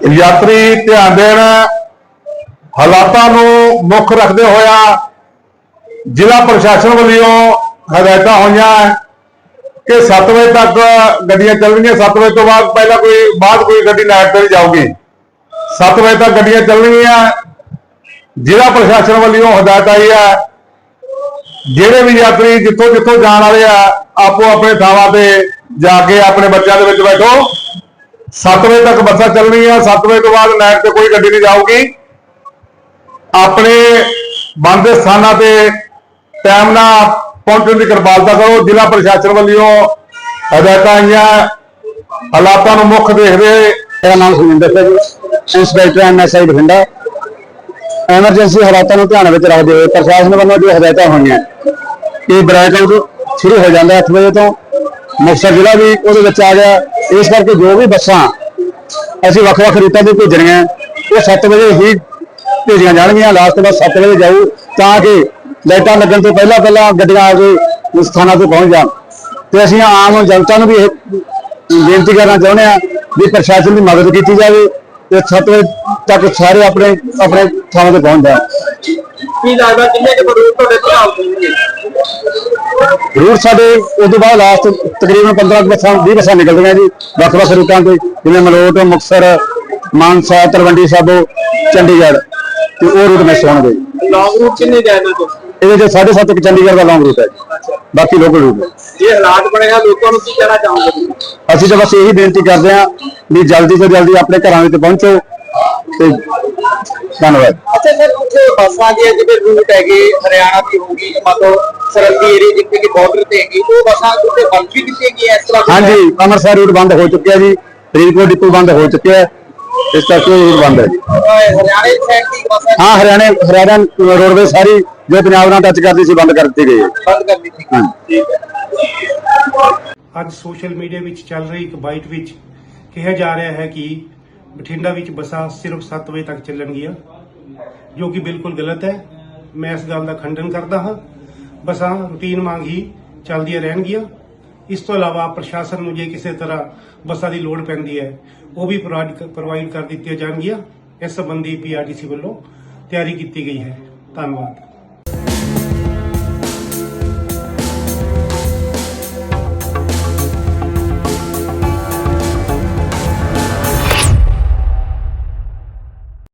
ਯਾਤਰੀ ਧਿਆਨ ਦੇਣ ਹਾਲਾਤਾਂ ਨੂੰ ਮੁੱਖ ਰੱਖਦੇ ਹੋਇਆ ਜ਼ਿਲ੍ਹਾ ਪ੍ਰਸ਼ਾਸਨ ਵੱਲੋਂ ਹਦਾਇਤਾਂ ਹੋਈਆਂ ਕਿ 7 ਵਜੇ ਤੱਕ ਗੱਡੀਆਂ ਚੱਲਣਗੀਆਂ। 7 ਵਜੇ ਤੋਂ ਬਾਅਦ ਪਹਿਲਾਂ ਕੋਈ ਬਾਅਦ ਕੋਈ ਗੱਡੀ ਨਾਇਟ ਤੇ ਨਹੀਂ ਜਾਊਗੀ। 7 ਵਜੇ ਤੱਕ ਗੱਡੀਆਂ ਚੱਲਣਗੀਆਂ। ਜ਼ਿਲ੍ਹਾ ਪ੍ਰਸ਼ਾਸਨ ਵੱਲੋਂ ਹਦਾਇਤ ਆਈ ਹੈ, ਜਿਹੜੇ ਵੀ ਯਾਤਰੀ ਜਿੱਥੋਂ ਜਿੱਥੋਂ ਜਾਣ ਵਾਲੇ ਆ ਆਪੋ ਆਪਣੇ ਥਾਵਾਂ ਤੇ ਜਾ ਕੇ ਆਪਣੇ ਬੱਚਿਆਂ ਦੇ ਵਿੱਚ ਬੈਠੋ। 7 ਵਜੇ ਤੱਕ ਬੱਸਾਂ ਚੱਲਣਗੀਆਂ 7 ਵਜੇ ਤੋਂ ਬਾਅਦ ਨਾਈਟ ਤੇ ਕੋਈ ਗੱਡੀ ਨਹੀਂ ਜਾਊਗੀ। ਆਪਣੇ ਬੰਦੇ ਸਥਾਨਾਂ ਤੇ ਟਾਈਮ ਨਾਲ ਪਹੁੰਚਣ ਦੀ ਕਿਰਪਾਲਤਾ ਕਰੋ। ਜ਼ਿਲ੍ਹਾ ਪ੍ਰਸ਼ਾਸਨ ਵੱਲੋਂ ਹਦਾਇਤਾਂ ਆਈਆਂ। ਹਾਲਾਤਾਂ ਨੂੰ ਮੁੱਖ ਦੇਖਦੇ ਮੇਰਾ ਨਾਮ Surinder Singh inspector NSI Bathinda. Emergency ਹਾਲਾਤਾਂ ਨੂੰ ਧਿਆਨ ਵਿੱਚ ਰੱਖਦੇ ਹੋਏ ਪ੍ਰਸ਼ਾਸਨ ਵੱਲੋਂ ਜੋ ਹਦਾਇਤਾਂ ਹੋਈਆਂ ਕਿ ਬ੍ਰੈਕਆਊਟ ਸ਼ੁਰੂ ਹੋ ਜਾਂਦਾ 8 ਵਜੇ ਤੋਂ। ਮੁਕਤਸਰ ਜ਼ਿਲ੍ਹਾ ਵੀ ਉਹਦੇ ਵਿੱਚ ਆ ਗਿਆ। ਇਸ ਕਰਕੇ ਜੋ ਵੀ ਬੱਸਾਂ ਅਸੀਂ ਵੱਖ-ਵੱਖ ਰੂਟਾਂ ਤੇ ਭੇਜਣੀਆਂ, ਉਹ 7 ਵਜੇ ਹੀ ਭੇਜੀਆਂ ਜਾਣਗੀਆਂ ਲਾਸਟ ਬਸ 7 ਵਜੇ ਜਾਊ, ਤਾਂ ਕਿ ਲਾਈਟਾਂ ਲੱਗਣ ਤੋਂ ਪਹਿਲਾਂ ਪਹਿਲਾਂ ਗੱਡੀਆਂ ਆ ਕੇ ਸਥਾਨਾਂ ਤੇ ਪਹੁੰਚ ਜਾਣ। ਤੇ ਅਸੀਂ ਆਮ ਜਨਤਾ ਨੂੰ ਵੀ ਇਹ ਬੇਨਤੀ ਕਰਨਾ ਚਾਹੁੰਦੇ ਆ ਵੀ ਪ੍ਰਸ਼ਾਸਨ ਦੀ ਮਦਦ ਕੀਤੀ ਜਾਵੇ, ਤੇ 7 ਵਜੇ ਤੱਕ ਸਾਰੇ ਆਪਣੇ ਆਪਣੇ ਥਾਵਾਂ ਤੇ ਪਹੁੰਚ ਜਾਣ ਕੀ ਲੱਗਦਾ ਕਿੰਨੇ ਕੁ ਰੂਟ ਤੁਹਾਡੇ ਧਿਆਨ ਦੇਣਗੇ ਰੂਟ ਸਾਡੇ ਉਸ ਤੋਂ ਬਾਅਦ ਲਾਸਟ ਤਕਰੀਬਨ 15 ਕੁ ਬੱਸਾਂ 20 ਬੱਸਾਂ ਨਿਕਲਦੀਆਂ ਜੀ ਵੱਖ-ਵੱਖ ਰੂਟਾਂ ਤੇ ਜਿਵੇਂ ਮਲੋਟ ਮੁਕਤਸਰ ਮਾਨਸਾ ਤਲਵੰਡੀ ਸਾਬੋ ਚੰਡੀਗੜ੍ਹ ਤੇ ਉਹ ਰੂਟ ਮਿਸ ਹੋਣਗੇ। ਲੌਂਗ ਰੂਟ ਕਿੰਨੇ ਜਾਣਾ ਇਹਦੇ ਚ 7.5 ਇੱਕ ਚੰਡੀਗੜ੍ਹ ਦਾ ਲੌਂਗ ਰੂਟ ਹੈ ਜੀ। ਬਾਕੀ ਲੋਕਲ ਰੂਟ ਇਹ ਹਾਲਾਤ ਬਣੇਗਾ ਲੋਕਾਂ ਨੂੰ ਕੀ ਕਹਿਣਾ ਚਾਹੋਗੇ? ਅਸੀਂ ਤਾਂ ਬਸ ਇਹੀ ਬੇਨਤੀ ਕਰਦੇ ਹਾਂ ਵੀ ਜਲਦੀ ਤੋਂ ਜਲਦੀ ਆਪਣੇ ਘਰਾਂ ਵਿੱਚ ਪਹੁੰਚੋ ਤੇ ਧੰਨਵਾਦ। ਅੱਛਾ ਸਰ ਉੱਥੇ ਬੱਸਾਂ ਦੇ ਜਿਹੜੇ ਰੂਟ ਹੈਗੇ ਹਰਿਆਣਾ ਦੀ ਹੋਗੀ ਮਤਲਬ ਸਰਹੱਦੀ ਏਰੀਆ ਜਿੱਥੇ ਕਿ ਬਾਰਡਰ ਤੇ ਹੈਗੀ ਉਹ ਬੱਸਾਂ ਉੱਤੇ ਬੰਦ ਵੀ ਕੀਤੀ ਹੈਗੀ ਹੈ ਇਸ ਤਰ੍ਹਾਂ? ਹਾਂਜੀ ਅੰਮ੍ਰਿਤਸਰ ਰੂਟ ਬੰਦ ਹੋ ਚੁੱਕਿਆ ਜੀ ਫਰੀਦਕੋਟ ਡਿਪੂ ਬੰਦ ਹੋ ਚੁੱਕਿਆ ਹੈ ਇਸ ਕਰਕੇ ਇਹ ਰੂਟ ਬੰਦ ਹੈ। ਜੀ ਅਹ ਹਰਿਆਣੇ ਸਾਈਡ ਦੀ ਬੱਸਾਂ ਹਾਂ? ਹਰਿਆਣੇ ਹਰਿਆਣਾ ਰੋਡਵੇ ਸਾਰੀ ਜੋ ਪੰਜਾਬ ਨਾਲ ਟੱਚ ਕਰਦੀ ਸੀ ਬੰਦ ਕਰ ਦਿੱਤੀ ਗਈ ਹੈ। ਬੰਦ ਕਰ ਦਿੱਤੀ ਹਾਂ। ਠੀਕ ਹੈ। ਅੱਜ ਸੋਸ਼ਲ ਮੀਡੀਆ ਵਿੱਚ ਚੱਲ ਰਹੀ ਇੱਕ ਬਾਈਟ ਵਿੱਚ ਕਿਹਾ ਜਾ ਰਿਹਾ ਹੈ ਕਿ ਬਠਿੰਡਾ ਵਿੱਚ ਬੱਸਾਂ ਸਿਰਫ 7 ਵਜੇ ਤੱਕ ਚੱਲਣਗੀਆਂ, ਜੋ ਕਿ ਬਿਲਕੁਲ ਗਲਤ ਹੈ। ਮੈਂ ਇਸ ਗੱਲ ਦਾ ਖੰਡਨ ਕਰਦਾ ਹਾਂ। ਬੱਸਾਂ ਰੂਟੀਨ ਵਾਂਗ ਹੀ ਚੱਲਦੀਆਂ ਰਹਿਣਗੀਆਂ। ਇਸ ਤੋਂ ਇਲਾਵਾ ਪ੍ਰਸ਼ਾਸਨ ਨੂੰ ਜੇ ਕਿਸੇ ਤਰ੍ਹਾਂ ਬੱਸਾਂ ਦੀ ਲੋੜ ਪੈਂਦੀ ਹੈ, ਉਹ ਵੀ ਪ੍ਰੋਵਾਈਡ ਕਰ ਦਿੱਤੀਆਂ ਜਾਣਗੀਆਂ। ਇਸ ਸੰਬੰਧੀ ਪੀਆਰਟੀਸੀ ਵੱਲੋਂ ਤਿਆਰੀ ਕੀਤੀ ਗਈ ਹੈ। ਧੰਨਵਾਦ।